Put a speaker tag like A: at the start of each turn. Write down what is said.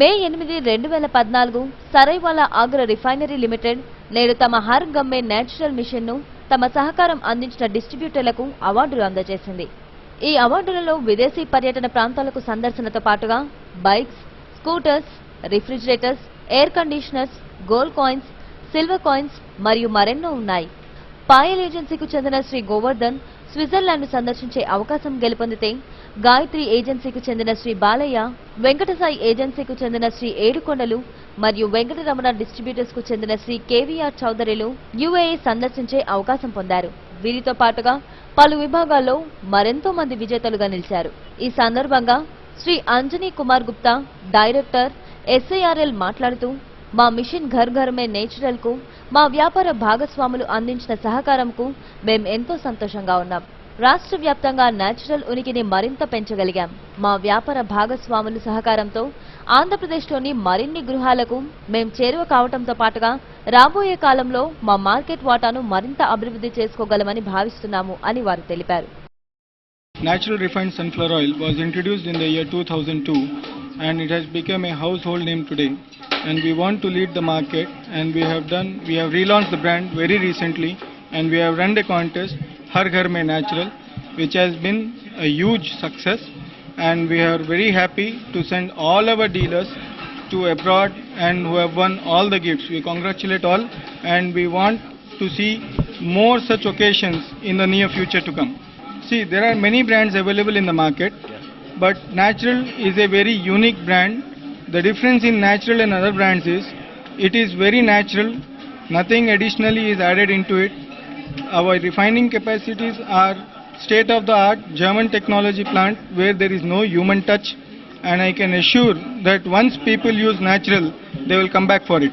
A: మే ఎనిమిది రెండు వేల పద్నాలుగు సరైవాలా ఆగ్ర రిఫైనరీ లిమిటెడ్ నేడు తమ హర్ గమ్మే నేచురల్ మిషన్ను తమ సహకారం అందించిన డిస్ట్రిబ్యూటర్లకు అవార్డులు అందజేసింది. ఈ అవార్డులలో విదేశీ పర్యటన ప్రాంతాలకు సందర్శనతో పాటుగా bikes scooters refrigerators air conditioners gold coins silver coins మరియు మరెన్నో ఉన్నాయి. పాయల్ ఏజెన్సీకు చెందిన శ్రీ గోవర్ధన్ స్విట్జర్లాండ్ను సందర్శించే అవకాశం గెలుపొందితే గాయత్రి ఏజెన్సీకి చెందిన శ్రీ బాలయ్య వెంకటసాయి ఏజెన్సీకు చెందిన శ్రీ ఏడుకొండలు మరియు వెంకటరమణ డిస్ట్రిబ్యూటర్స్కు చెందిన శ్రీ కేవీఆర్ చౌదరిలు యుఏఈ సందర్శించే అవకాశం పొందారు. వీరితో పాటుగా పలు విభాగాల్లో మరెంతో మంది విజేతలుగా నిలిచారు. ఈ సందర్భంగా శ్రీ అంజనీ కుమార్ గుప్తా డైరెక్టర్ ఎస్ఐఆర్ఎల్ మాట్లాడుతూ మా మిషన్ ఘర్ ఘర్ మే నేచురల్కు మా వ్యాపార భాగస్వాములు అందించిన సహకారంకు మేం ఎంతో సంతోషంగా ఉన్నాం. రాష్ట్ర వ్యాప్తంగా నేచురల్ ఉనికిని మరింత పెంచగలిగాం మా వ్యాపార భాగస్వాముల సహకారంతో ఆంధ్రప్రదేశ్లోని మరిన్ని గృహాలకు మేం చేరువ కావటంతో పాటుగా రాబోయే కాలంలో మా మార్కెట్ వాటాను మరింత అభివృద్ధి చేసుకోగలమని భావిస్తున్నాము అని వారు తెలిపారు
B: Natural refined sunflower oil was introduced in the year 2002 and it has become a household name today. And we want to lead the market and we have done, we have relaunched the brand very recently and we have run a contest, Har Ghar Mein Natural, which has been a huge success and we are very happy to send all our dealers to abroad and who have won all the gifts. We congratulate all and we want to see more such occasions in the near future to come. See, there are many brands available in the market, but Natural is a very unique brand. The difference in Natural and other brands is it is very natural, nothing additionally is added into it. Our refining capacities are state of the art German technology plant where there is no human touch, and I can assure that once people use Natural, they will come back for it.